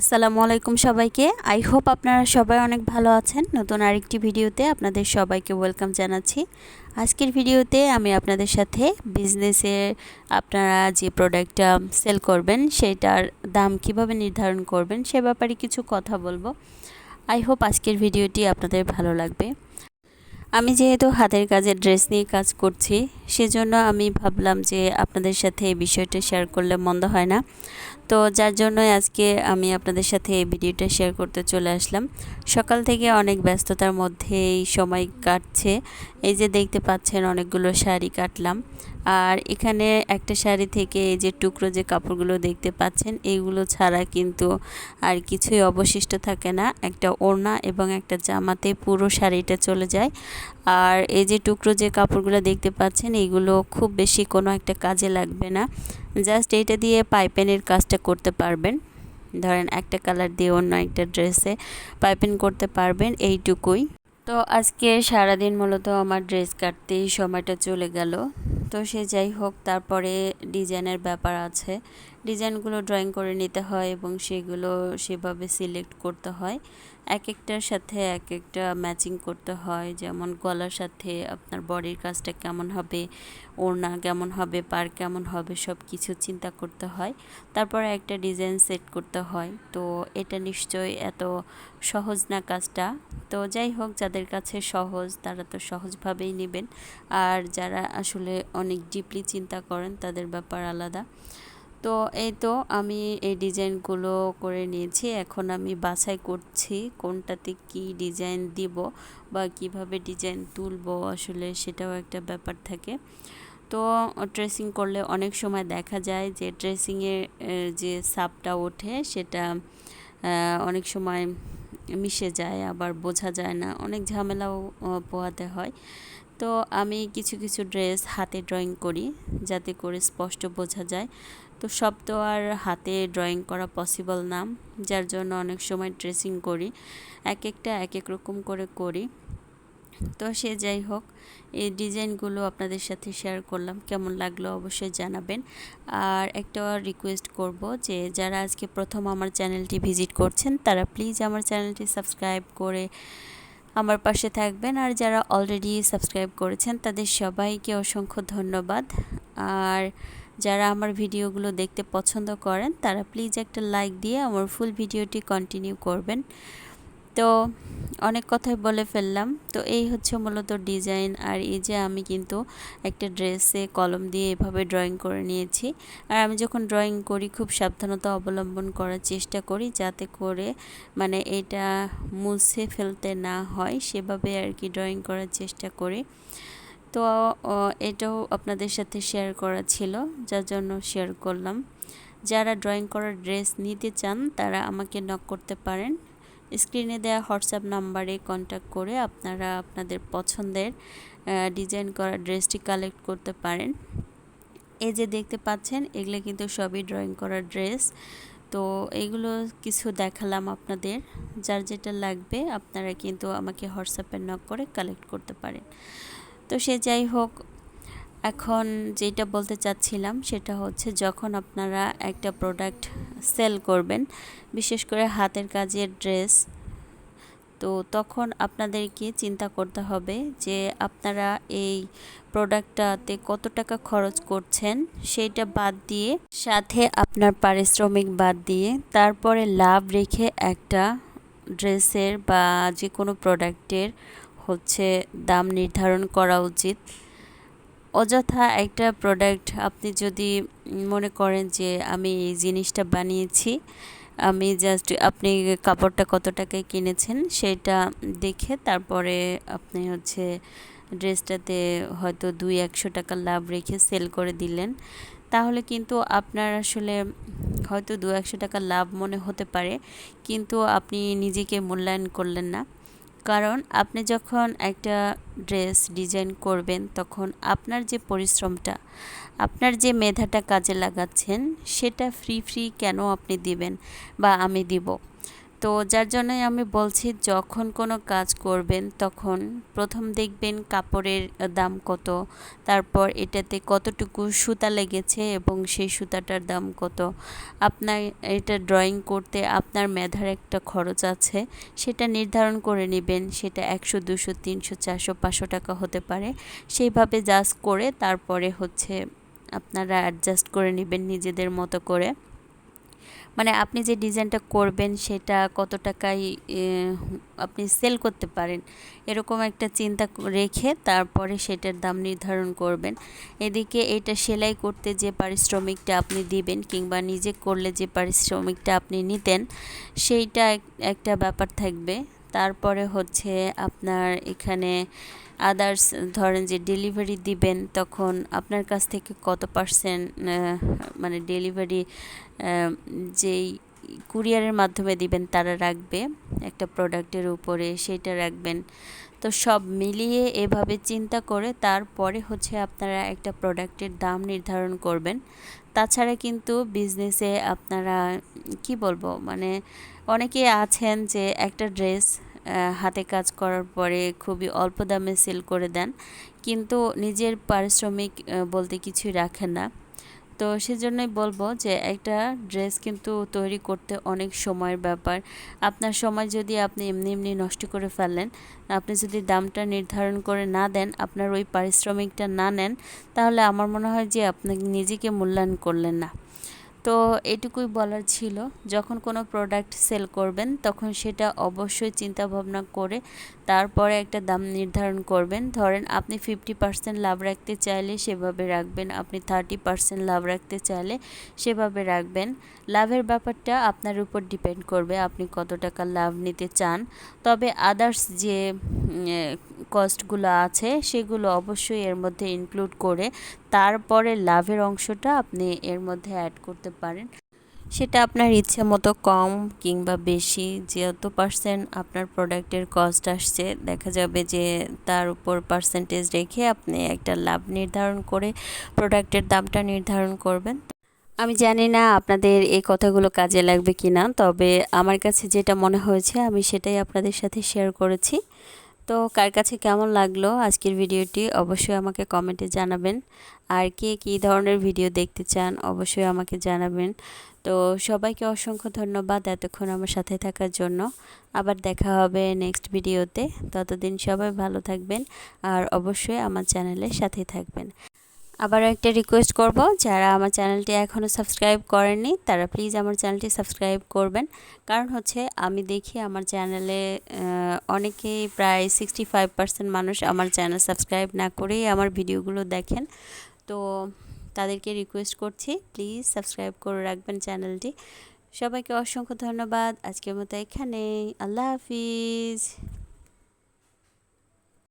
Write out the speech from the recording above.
আসসালামু আলাইকুম সবাইকে। আই হোপ আপনারা সবাই অনেক ভালো আছেন। নতুন আরেকটি ভিডিওতে আপনাদের সবাইকে ওয়েলকাম জানাচ্ছি। আজকের ভিডিওতে আমি আপনাদের সাথে বিজনেসের আপনারা যে প্রোডাক্টটা সেল করবেন, সেটার দাম কীভাবে নির্ধারণ করবেন, সে ব্যাপারে কিছু কথা বলব। আই হোপ আজকের ভিডিওটি আপনাদের ভালো লাগবে। আমি যেহেতু হাতের কাজের ড্রেস নিয়ে কাজ করছি, সেজন্য আমি ভাবলাম যে আপনাদের সাথে এই বিষয়টা শেয়ার করলে মন্দ হয় না। তো যার জন্য আজকে আমি আপনাদের সাথে এই ভিডিওটা শেয়ার করতে চলে আসলাম। সকাল থেকে অনেক ব্যস্ততার মধ্যে এই সময় কাটছে। এই যে দেখতে পাচ্ছেন অনেকগুলো শাড়ি কাটলাম। আর এখানে একটা শাড়ি থেকে এই যে টুকরো যে কাপড়গুলো দেখতে পাচ্ছেন, এইগুলো ছাড়া কিন্তু আর কিছুই অবশিষ্ট থাকে না। একটা ওড়না এবং একটা জামাতে পুরো শাড়িটা চলে যায়। আর এই যে টুকরো যে কাপড়গুলো দেখতে পাচ্ছেন এইগুলো খুব বেশি কোনো একটা কাজে লাগবে না। জাস্ট এইটা দিয়ে পাইপেনের কাজটা করতে পারবেন। ধরেন একটা কালার দিয়ে অন্য একটা ড্রেসে পাইপেন করতে পারবেন এইটুকুই। তো আজকে সারাদিন মূলত আমার ড্রেস কাটতেই সময়টা চলে গেল। তো সে যাই হোক, তারপরে ডিজাইনের ব্যাপার আছে। ডিজাইনগুলো ড্রয়িং করে নিতে হয় এবং সেগুলো সেভাবে সিলেক্ট করতে হয়। এক একটার সাথে এক একটা ম্যাচিং করতে হয়, যেমন গলার সাথে আপনার বডির কাজটা কেমন হবে, ওড়না কেমন হবে, পার কেমন হবে সব কিছু চিন্তা করতে হয়। তারপরে একটা ডিজাইন সেট করতে হয়। তো এটা নিশ্চয়ই এত সহজ না কাজটা। তো যাই হোক, যাদের কাছে সহজ, তারা তো সহজভাবেই নেবেন। আর যারা আসলে অনেক ডিপলি চিন্তা করেন, তাদের ব্যাপার আলাদা। তো এই তো আমি এই ডিজাইনগুলো করে নিয়েছি। এখন আমি বাছাই করছি কোনটাতে কি ডিজাইন দিব বা কীভাবে ডিজাইন তুলবো আসলে সেটাও একটা ব্যাপার থাকে। তো ট্রেসিং করলে অনেক সময় দেখা যায় যে ট্রেসিংয়ের যে সাপটা ওঠে সেটা অনেক সময় মিশে যায়, আবার বোঝা যায় না, অনেক ঝামেলাও পোহাতে হয়। তো আমি কিছু কিছু ড্রেস হাতে ড্রয়িং করি যাতে করে স্পষ্ট বোঝা যায়। তো সব তো আর হাতে ড্রয়িং করা পসিবল না, যার জন্য অনেক সময় ড্রেসিং করি, এক একটা, এক এক রকম করে করি। তো সে যাই হোক, এই ডিজাইনগুলো আপনাদের সাথে শেয়ার করলাম, কেমন লাগল অবশ্যই জানাবেন। আর একটা রিকোয়েস্ট করব যে, যারা আজকে প্রথম আমার চ্যানেলটি ভিজিট করছেন, তারা প্লিজ আমার চ্যানেলটি সাবস্ক্রাইব করে আমার পাশে থাকবেন। আর যারা অলরেডি সাবস্ক্রাইব করেছেন, তাদের সবাইকে অসংখ্য ধন্যবাদ। আর যারা আমার ভিডিওগুলো দেখতে পছন্দ করেন, তারা প্লিজ একটা লাইক দিয়ে আমার ফুল ভিডিওটি কন্টিনিউ করবেন। তো অনেক কথাই বলে ফেললাম। তো এই হচ্ছে মূলত ডিজাইন আর এই যে আমি কিন্তু একটা ড্রেসে কলম দিয়ে এভাবে ড্রয়িং করে নিয়েছি। আর আমি যখন ড্রয়িং করি, খুব সাবধানতা অবলম্বন করার চেষ্টা করি যাতে করে মানে এটা মুছে ফেলতে না হয়। সেভাবে আর কি ড্রয়িং করার চেষ্টা করি। তো এটাও আপনাদের সাথে শেয়ার করা ছিল, যার জন্য শেয়ার করলাম। যারা ড্রয়িং করার ড্রেস নিতে চান, তারা আমাকে নক করতে পারেন। স্ক্রিনে দেওয়া হোয়াটসঅ্যাপ নাম্বারে কন্ট্যাক্ট করে আপনারা আপনাদের পছন্দের ডিজাইন করা ড্রেসটি কালেক্ট করতে পারেন। এই যে দেখতে পাচ্ছেন, এগুলো কিন্তু সবই ড্রয়িং করা ড্রেস তো এইগুলো কিছু দেখালাম আপনাদের। যার যেটা লাগবে, আপনারা কিন্তু আমাকে হোয়াটসঅ্যাপে নক করে কালেক্ট করতে পারেন। তো সে যাই হোক, এখন যেটা বলতে চাচ্ছিলাম সেটা হচ্ছে যখন আপনারা একটা প্রোডাক্ট সেল করবেন, বিশেষ করে হাতের কাজের ড্রেস তো তখন আপনাদেরকে চিন্তা করতে হবে যে আপনারা এই প্রোডাক্টটাতে কত টাকা খরচ করছেন সেইটা বাদ দিয়ে সাথে আপনার পারিশ্রমিক বাদ দিয়ে তারপরে লাভ রেখে একটা ড্রেসের বা যে কোনো প্রোডাক্টের হচ্ছে দাম নির্ধারণ করা উচিত। অযথা একটা প্রোডাক্ট আপনি যদি মনে করেন যে আমি এই জিনিসটা বানিয়েছি, আমি জাস্ট আপনি কাপড়টা কত টাকায় কিনেছেন সেটা দেখে তারপরে আপনি হচ্ছে ড্রেসটাতে হয়তো দুই একশো টাকা লাভ রেখে সেল করে দিলেন। তাহলে কিন্তু আপনার আসলে হয়তো দু একশো টাকা লাভ মনে হতে পারে, কিন্তু আপনি নিজেকে মূল্যায়ন করলেন না। কারণ আপনি যখন একটা ড্রেস ডিজাইন করবেন, তখন আপনার যে পরিশ্রমটা, আপনার যে মেধাটা কাজে লাগাচ্ছেন, সেটা ফ্রি ফ্রি কেন আপনি দিবেন বা আমি দিব? তো যার জন্যই আমি বলছি, যখন কোনো কাজ করবেন, তখন প্রথম দেখবেন কাপড়ের দাম কত, তারপর এটাতে কতটুকু সুতা লেগেছে এবং সেই সুতাটার দাম কত। আপনার এটা ড্রয়িং করতে আপনার মেধার একটা খরচ আছে, সেটা নির্ধারণ করে নেবেন, সেটা একশো, দুশো, তিনশো, চারশো, পাঁচশো টাকা হতে পারে। সেইভাবে জাস্ট করে তারপরে হচ্ছে আপনারা অ্যাডজাস্ট করে নেবেন নিজেদের মতো করে। মানে আপনি যে ডিজাইনটা করবেন সেটা কত টাকায় আপনি সেল করতে পারেন, এরকম একটা চিন্তা রেখে তারপরে সেটার দাম নির্ধারণ করবেন। এদিকে এটা সেলাই করতে যে পারিশ্রমিকটা আপনি দিবেন কিংবা নিজে করলে যে পারিশ্রমিকটা আপনি নিতেন, সেইটা একটা ব্যাপার থাকবে। তারপরে হচ্ছে আপনার এখানে আদার্স ধরেন যে ডেলিভারি দিবেন, তখন আপনার কাছ থেকে কত পার্সেন্ট মানে ডেলিভারি যেই কুরিয়ারের মাধ্যমে দিবেন, তারা রাখবে। একটা প্রোডাক্টের উপরে সেটা রাখবেন। তো সব মিলিয়ে এভাবে চিন্তা করে তারপরে হচ্ছে আপনারা একটা প্রোডাক্টের দাম নির্ধারণ করবেন। তাছাড়া কিন্তু বিজনেসে আপনারা, কি বলব মানে অনেকে আছেন যে একটা ড্রেস হাতে কাজ করার পরে খুবই অল্প দামে সেল করে দেন। কিন্তু নিজের পারিশ্রমিক বলতে কিছুই রাখেন না। তো সেজন্যই বলব যে একটা ড্রেস কিন্তু তৈরি করতে অনেক সময়ের ব্যাপার। আপনার সময় যদি আপনি এমনি এমনি নষ্ট করে ফেলেন, আপনি যদি দামটা নির্ধারণ করে না দেন, আপনার ওই পারিশ্রমিকটা না নেন, তাহলে আমার মনে হয় যে আপনি নিজেকে মূল্যায়ন করলেন না। তো এটুকুই বলার ছিল। যখন কোনো প্রোডাক্ট সেল করবেন, তখন সেটা অবশ্যই চিন্তা ভাবনা করে তারপরে একটা দাম নির্ধারণ করবেন। ধরেন আপনি ফিফটি পার্সেন্ট লাভ রাখতে চাইলে সেভাবে রাখবেন, আপনি থার্টি পার্সেন্ট লাভ রাখতে চাইলে সেভাবে রাখবেন। লাভের ব্যাপারটা আপনার উপর ডিপেন্ড করবে, আপনি কত টাকা লাভ নিতে চান। তবে আদার্স যে কস্টগুলো আছে, সেগুলো অবশ্যই এর মধ্যে ইনক্লুড করে তারপরে লাভের অংশটা আপনি এর মধ্যে অ্যাড করতে পারেন। সেটা আপনার ইচ্ছে মতো কম কিংবা বেশি যত পার্সেন্ট আপনার প্রোডাক্টের কস্ট আসছে, দেখা যাবে যে তার উপর পার্সেন্টেজ রেখে আপনি একটা লাভ নির্ধারণ করে প্রোডাক্টের দামটা নির্ধারণ করবেন। আমি জানি না আপনাদের এই কথাগুলো কাজে লাগবে কি না তবে আমার কাছে যেটা মনে হয়েছে আমি সেটাই আপনাদের সাথে শেয়ার করেছি। তো কার কাছে কেমন লাগল আজকের ভিডিওটি অবশ্যই আমাকে কমেন্টে জানাবেন। আর কে কী ধরনের ভিডিও দেখতে চান অবশ্যই আমাকে জানাবেন। তো সবাইকে অসংখ্য ধন্যবাদ এতক্ষণ আমার সাথে থাকার জন্য। আবার দেখা হবে নেক্সট ভিডিওতে। ততদিন সবাই ভালো থাকবেন আর অবশ্যই আমার চ্যানেলের সাথে থাকবেন। আবার একটা রিকোয়েস্ট করব, যারা আমার চ্যানেলটি এখনও সাবস্ক্রাইব করেননি, তারা প্লিজ আমার চ্যানেলটি সাবস্ক্রাইব করবেন। কারণ হচ্ছে, আমি দেখি আমার চ্যানেলে অনেকেই প্রায় সিক্সটি ফাইভ পার্সেন্ট মানুষ আমার চ্যানেল সাবস্ক্রাইব না করেই আমার ভিডিওগুলো দেখেন। তো তাদেরকে রিকোয়েস্ট করছি প্লিজ সাবস্ক্রাইব করে রাখবেন চ্যানেলটি সবাইকে অসংখ্য ধন্যবাদ, আজকের মতো এখানেই, আল্লাহ হাফিজ।